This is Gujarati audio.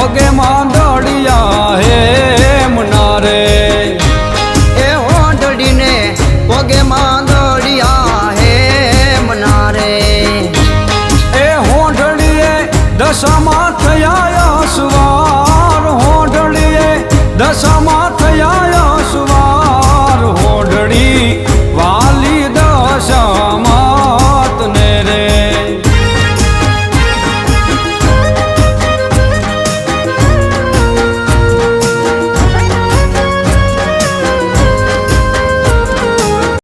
ભગે માં દોડિયા હે મુના એ હોડડીને ભગે માંડળિયા દોડિયા હે મુના એ હોડડીએ દશામાં થયા સુવાર. હોડડીએ દશામાં થયા